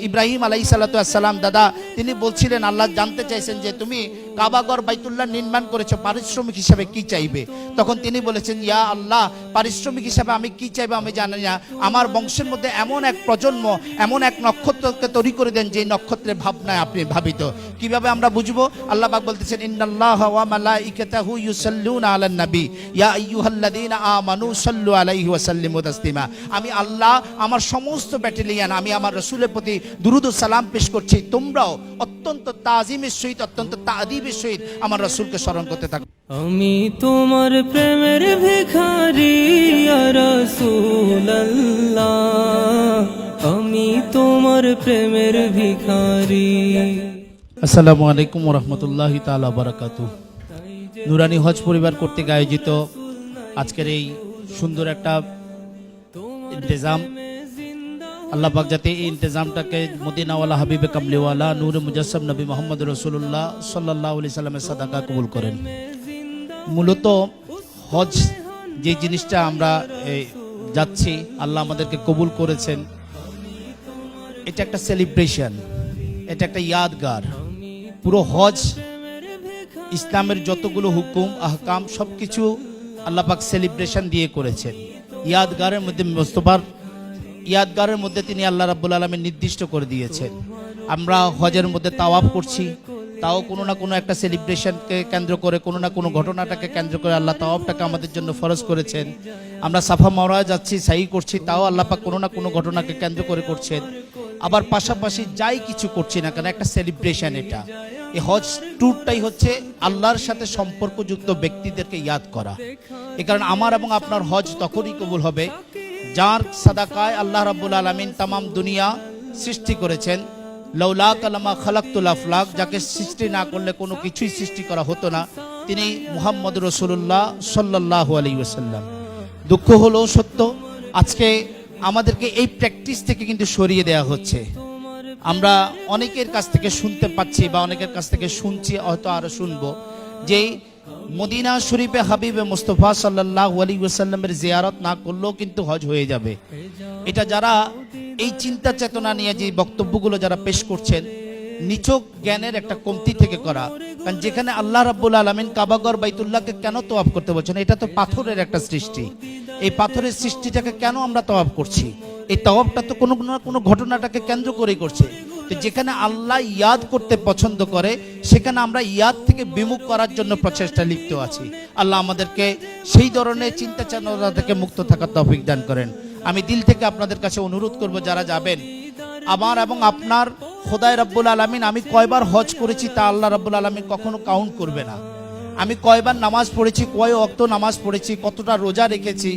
ইব্রাহিম আলাই সালাতাম দাদা তিনি বলছিলেন আল্লাহ জানতে চাইছেন যে তুমি কাবাগর বাইতুল্লাহ নির্মাণ করেছ, পারিশ্রমিক হিসাবে কি চাইবে? তখন তিনি বলেছেন, ইয়া আল্লাহ, পারিশ্রমিক হিসাবে আমি কি চাইব আমি জানি না। আমার বংশের মধ্যে এমন এক প্রজন্ম, এমন এক নক্ষত্রকে তৈরি করে দেন যে নক্ষত্রের ভাবনায় আপনি ভাবিত। কীভাবে আমরা বুঝব? আল্লাহ পাক বলতেছেন, ইন্নাল্লাহ ওয়া মালাইকাতাহু ইউসাল্লুনা আলান নবী। ইয়া আইয়ুহাল্লাযীনা আমানু সাল্লু আলাইহি ওয়া সাল্লিমু তাসলিমা। আমি আল্লাহ, আমার সমস্ত ব্যাটালিয়ান, আমি আমার রসুলের প্রতি দুরুদ সালাম পেশ করছি। তোমরাও অত্যন্ত তাজিমের সহিত, অত্যন্ত তাদিবের সহিত আমার রসুলকে স্মরণ করতে থাকো। আমি তোমার প্রেমের ভিখারি রসুল্লাহ আমি তোমার প্রেমের ভিখারি। আসসালামু আলাইকুম রহমতুল্লাহ তালা বারাকাতু নুরানি হজ পরিবার কর্তৃক আয়োজিত আজকের এই সুন্দর একটা ইন্তজাম আল্লাহ পাক যাতে এই ইন্তজামটাকে মদিনাওয়ালা হাবিবে কামলিওয়ালা নূর মুজাসম নবী মোহাম্মদ রসুল্লাহ সাল্লাহ আলি সাল্লামের সাদাকা কবুল করেন। মূলত হজ যে জিনিসটা আমরা যাচ্ছি, আল্লাহ আমাদেরকে কবুল করেছেন, এটা একটা সেলিব্রেশন এটা একটা ইয়াদগার। পুরো হজ, ইসলামের যতগুলো হুকুম, আহকাম, সবকিছু আল্লাহ পাক সেলিব্রেশন দিয়ে করেছেন। ইয়াদগারের মধ্যে মোস্তফার ইয়াদগারের মধ্যে তিনি আল্লাহ রাব্বুল আলমী নির্দিষ্ট করে দিয়েছেন। আমরা হজের মধ্যে তাওয়াফ করছি, তাও কোনো না কোনো একটা সেলিব্রেশনকে কেন্দ্র করে, কোনো না কোনো ঘটনাটাকে কেন্দ্র করে আল্লাহ তাওয়াফটাকে আমাদের জন্য ফরজ করেছেন। আমরা সাফা মাওরা যাচ্ছি, সাই করছি, তাও আল্লাহ পাক কোনো না কোনো ঘটনাকে কেন্দ্র করে করছেন। আবার পাশাপাশি যাই কিছু করছি না কেন, একটা সেলিব্রেশন এটা। এই হজ ট্যুরটাই হচ্ছে আল্লাহর সাথে সম্পর্কযুক্ত ব্যক্তিদেরকে ইয়াদ করা। এ কারণ আমার এবং আপনার হজ তখনই কবুল হবে যার সাদাকায় আল্লাহ রাব্বুল আলমিন তামাম দুনিয়া সৃষ্টি করেছেন। লৌলা কালামা খালাক্তুল আফলাক, যাকে সৃষ্টি না করলে কোনো কিছুই সৃষ্টি করা হতো না, তিনি মুহাম্মদ রসুল্লাহ সাল্লাহ আলী ওসাল্লাম দুঃখ হলো সত্য, আজকে আমাদেরকে এই প্র্যাকটিস থেকে কিন্তু সরিয়ে দেওয়া হচ্ছে। আমরা অনেকের কাছ থেকে শুনতে পাচ্ছি বা অনেকের কাছ থেকে শুনছি, হয়তো আরও শুনব, যে মদিনা শরীফে হাবিবে মুস্তফা সাল্লাহ আলী ওসাল্লামের জিয়ারত না করলেও কিন্তু হজ হয়ে যাবে। এটা যারা এই চিন্তা চেতনা নিয়ে যে বক্তব্যগুলো যারা পেশ করছেন নিচক জ্ঞানের একটা কমতি থেকে করা। কারণ যেখানে আল্লাহ রাব্বুল আলমিন কাবাগর বাইতুল্লাহকে কেন তোয়াব করতে বলছেন, এটা তো পাথরের একটা সৃষ্টি। এই পাথরের সৃষ্টিটাকে কেন আমরা তওয়াব করছি? এই তওয়াবটা তো কোনো কোনো ঘটনাটাকে কেন্দ্র করেই করছে। তো যেখানে আল্লাহ ইয়াদ করতে পছন্দ করে, সেখানে আমরা ইয়াদ থেকে বিমুখ করার জন্য প্রচেষ্টা লিপ্ত আছি। আল্লাহ আমাদেরকে সেই ধরনের চিন্তা চেতনা থেকে মুক্ত থাকার তৌফিক দান করেন। আমি দিল থেকে আপনাদের কাছে অনুরোধ করব, যারা যাবেন, আমার এবং আপনার খোদাই রব্বুল আলমিন, আমি কয়বার হজ করেছি তা আল্লাহ রব্বুল আলমিন কখনো কাউন্ট করবে না। আমি কয়বার নামাজ পড়েছি, কয় অক্ত নামাজ পড়েছি, কতটা রোজা রেখেছি,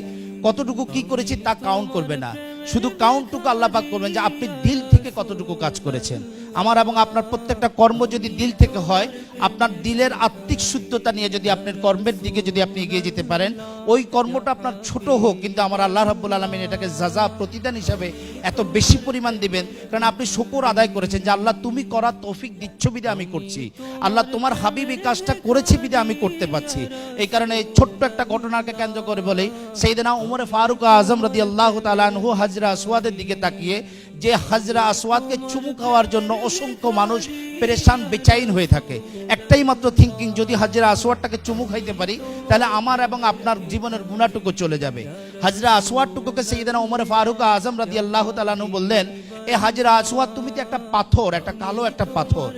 কতটুকু কি করেছি তা কাউন্ট করবে না। শুধু কাউন্টটুকু আল্লাহ পাক করবেন যে আপনি দিল থেকে কতটুকু কাজ করেছেন? আমার এবং আপনার প্রত্যেকটা কর্ম যদি দিল থেকে হয়, আপনার দিলের আত্মিক শুদ্ধতা নিয়ে যদি আপনার কর্মের দিকে যদি আপনি এগিয়ে যেতে পারেন, ওই কর্মটা আপনার ছোট হোক, কিন্তু আমার আল্লাহ রাব্বুল আলমিন এটাকে যাজা প্রতিদান হিসাবে এত বেশি পরিমাণ দিবেন, কারণ আপনি শুকর আদায় করেছেন যে আল্লাহ তুমি করার তৌফিক দিচ্ছ বিদে আমি করছি। আল্লাহ তোমার হাবিব এই কাজটা করেছি বিদে আমি করতে পারছি। এই কারণে এই ছোট্ট একটা ঘটনাকে কেন্দ্র করে বলেই সেই দিনা উমরে ফারুক আজম রদি আল্লাহ তালানহু হাজরা আসওয়াদের দিকে তাকিয়ে যে হাজরা আসওয়াদকে চুমু খাওয়ার জন্য অসংখ্য মানুষ পেরেশান, বেচাইন হয়ে থাকে। একটাই মাত্র থিঙ্কিং যদি হাজরা আসওয়াদটাকে চুমু খাইতে পারি, তাহলে আমার এবং আপনার জীবনের গুণাটুকু চলে যাবে। হাজরা আসওয়াদটুকুকে সেই দিনা উমরে ফারুক আজম রাদি আল্লাহ তালানহু বললেন, এ হাজরা আসওয়াদ, তুমি তো একটা পাথর, একটা কালো একটা পাথর।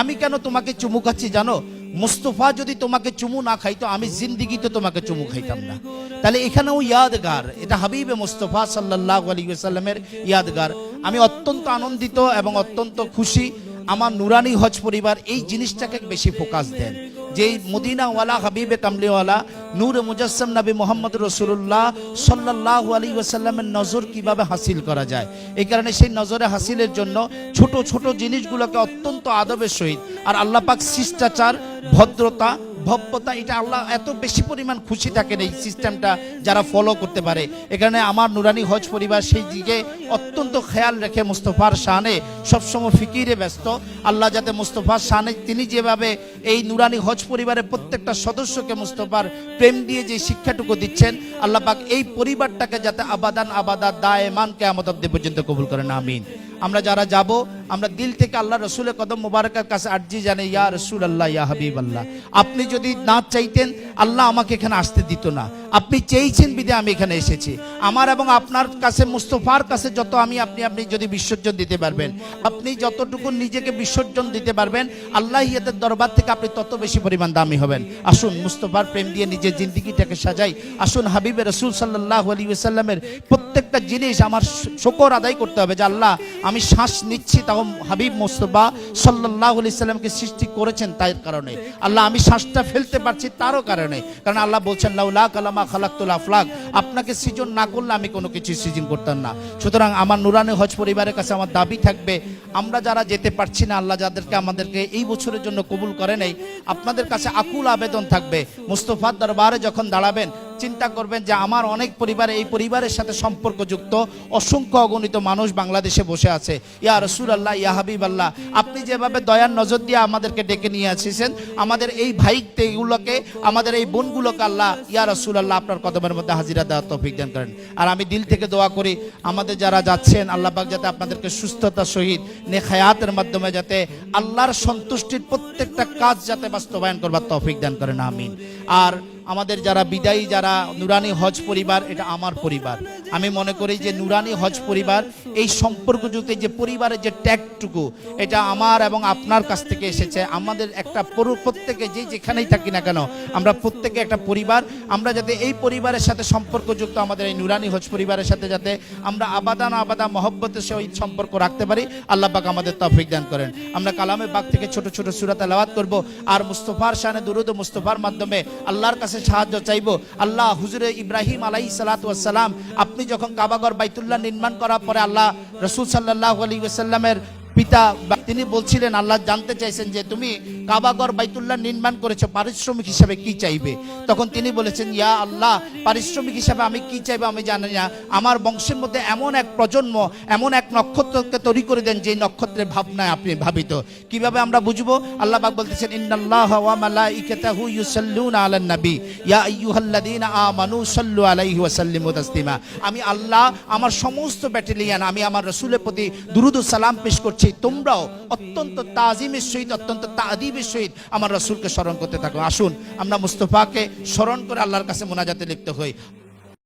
আমি কেন তোমাকে চুমু খাচ্ছি জানো? মুস্তফা যদি তোমাকে চুমু না খাইতো, আমি জিন্দিগিতে তোমাকে চুমু খাইতাম না। তাহলে এখানেও ইয়াদগার, এটা হাবিবে মুস্তফা সাল্লাহ আলী সাল্লামের ইয়াদগার। আমি অত্যন্ত আনন্দিত এবং অত্যন্ত খুশি আমার নুরানি হজ পরিবার এই জিনিসটাকে বেশি ফোকাস দেন। যে মদিনাওয়ালা, হাবিবে কামলিওয়ালা নূর মুজাসম নবী মোহাম্মদ রসুল্লাহ সাল্লাহ আলী ওয়াসাল্লামের নজর কীভাবে হাসিল করা যায়? এই কারণে সেই নজরে হাসিলের জন্য ছোট ছোট জিনিসগুলোকে অত্যন্ত আদবের সহিত, আর আল্লাহ পাক শিষ্টাচার, ভদ্রতা ভব্যতা, এটা আল্লাহ এত বেশি পরিমাণ খুশি থাকেন এই সিস্টেমটা যারা ফলো করতে পারে। এখানে আমার নুরানি হজ পরিবার সেই দিকে অত্যন্ত খেয়াল রেখে মুস্তফার শানে সবসময় ফিকিরে ব্যস্ত। আল্লাহ যাতে মুস্তফার শানে তিনি যেভাবে এই নুরানি হজ পরিবারের প্রত্যেকটা সদস্যকে মুস্তফার প্রেম দিয়ে যে শিক্ষাটুকু দিচ্ছেন, আল্লাহ পাক এই পরিবারটাকে যাতে আবাদান আবাদা দায় মান কেয়ামত অব্দি পর্যন্ত কবুল করেন, আমিন। আমরা যারা যাব আমরা দিল থেকে আল্লাহ রসুলের কদম মুবারকের কাছে আর্জি জানে ইয়া রসুল আল্লাহ ইয়া হাবিব আল্লাহ আপনি যদি না চাইতেন, আল্লাহ আমাকে এখানে আসতে দিত না। আপনি চেয়েছেন বিদে আমি এখানে এসেছি। আমার এবং আপনার কাছে, মুস্তফার কাছে যত আমি, আপনি আপনি যদি বিসর্জন দিতে পারবেন, আপনি যতটুকু নিজেকে বিসর্জন দিতে পারবেন, আল্লাহ ইয়াদের দরবার থেকে আপনি তত বেশি পরিমাণ দামি হবেন। আসুন, মুস্তফার প্রেম দিয়ে নিজের জিন্দিগিটাকে সাজাই। আসুন হাবিবের রসুল সাল্লাহ আলী সাল্লামের প্রত্যেকটা জিনিস আমার শকর আদায় করতে হবে যে, আল্লাহ, আমি শ্বাস নিচ্ছি হাবিব মুস্তফা সাল্লাহ আলি সাল্লামকে সৃষ্টি করেছেন তাই কারণে। আল্লাহ আমি শ্বাসটা ফেলতে পারছি তারও কারণে। কারণ আল্লাহ বলছেন, লাউলা কালামা খালাক্তুল আফলাক। আপনাকে সৃজন না করলে আমি কোনো কিছু সৃজন করতাম না। সুতরাং আমার নুরানি হজ পরিবারের কাছে আমার দাবি থাকবে, আমরা যারা যেতে পারছি না, আল্লাহ যাদেরকে আমাদেরকে এই বছরের জন্য কবুল করে নেই, আপনাদের কাছে আকুল আবেদন থাকবে। মুস্তফার দরবারে যখন দাঁড়াবেন চিন্তা করবেন যে আমার অনেক পরিবার এই পরিবারের সাথে সম্পর্কযুক্ত অসংখ্য অগণিত মানুষ বাংলাদেশে বসে আছে। ইয়া রসুল আল্লাহ ইয়া হাবিব আল্লাহ আপনি যেভাবে দয়ার নজর দিয়ে আমাদেরকে ডেকে নিয়ে আসিছেন, আমাদের এই ভাইগুলোকে আমাদের এই বোনগুলোকে আল্লাহ, ইয়া রসুল আল্লাহ আপনার কদমের মধ্যে হাজিরা দেওয়ার তৌফিক দান করেন। আর আমি দিল থেকে দোয়া করি, আমাদের যারা যাচ্ছেন, আল্লাহ যাতে আপনাদেরকে সুস্থতা সহিত নেখায়াতের মাধ্যমে যাতে আল্লাহর সন্তুষ্টির প্রত্যেকটা কাজ যাতে বাস্তবায়ন করবার তৌফিক দান করেন, আমিন। আর আমাদের যারা বিদায়ী যারা নুরানি হজ পরিবার এটা আমার পরিবার। আমি মনে করি যে নুরানি হজ পরিবার, এই সম্পর্কযুক্ত যে পরিবারের যে ট্যাগটুকু এটা আমার এবং আপনার কাছ থেকে এসেছে। আমাদের একটা পরু- প্রত্যেকে যে যেখানেই থাকি না কেন, আমরা প্রত্যেকে একটা পরিবার। আমরা যাতে এই পরিবারের সাথে সম্পর্কযুক্ত, আমাদের এই নুরানি হজ পরিবারের সাথে যাতে আমরা আবাদান আবাদা, মহব্বতের সহিত সম্পর্ক রাখতে পারি, আল্লাহ পাক আমাদের তৌফিক দান করেন। আমরা কালামে বাগ থেকে ছোট ছোট সুরাত আলাওয়াত করব, আর মুস্তফার শানে দুরুদ মুস্তফার মাধ্যমে আল্লাহর কাছে সাহায্য চাইব। আল্লাহ হুজুরে ইব্রাহিম আলাই সালাম আপনি যখন কাবাগর বাইতুল্লাহ নির্মাণ করার পরে আল্লাহ রসুল সাল্লাহ আলী ওসাল্লামের পিতা তিনি বলছিলেন, আল্লাহ জানতে চাইছেন যে তুমি কাবাগর বাইতুল্লাহ নির্মাণ করেছ, পারিশ্রমিক হিসাবে কি চাইবে? তখন তিনি বলেছেন, ইয়া আল্লাহ, পারিশ্রমিক হিসাবে আমি কি চাইব আমি জানি না। আমার বংশের মধ্যে এমন এক প্রজন্ম, এমন এক নক্ষত্রকে তৈরি করে দেন যে নক্ষত্রের ভাবনায় আপনি ভাবিত। কীভাবে আমরা বুঝব? আল্লাহ পাক বলতেছেন ইয়া আমি আল্লাহ, আমার সমস্ত ব্যাটালিয়ান, আমি আমার রসুলের প্রতি দুরুদ সালাম পেশ করছি, তোমরাও অত্যন্ত তাজিমের সহিত, অত্যন্ত তাদিবের সহিত আমার রসুলকে স্মরণ করতে থাকো। আসুন, আমরা মুস্তফাকে স্মরণ করে আল্লাহর কাছে মোনাজাতে লিপ্ত হই।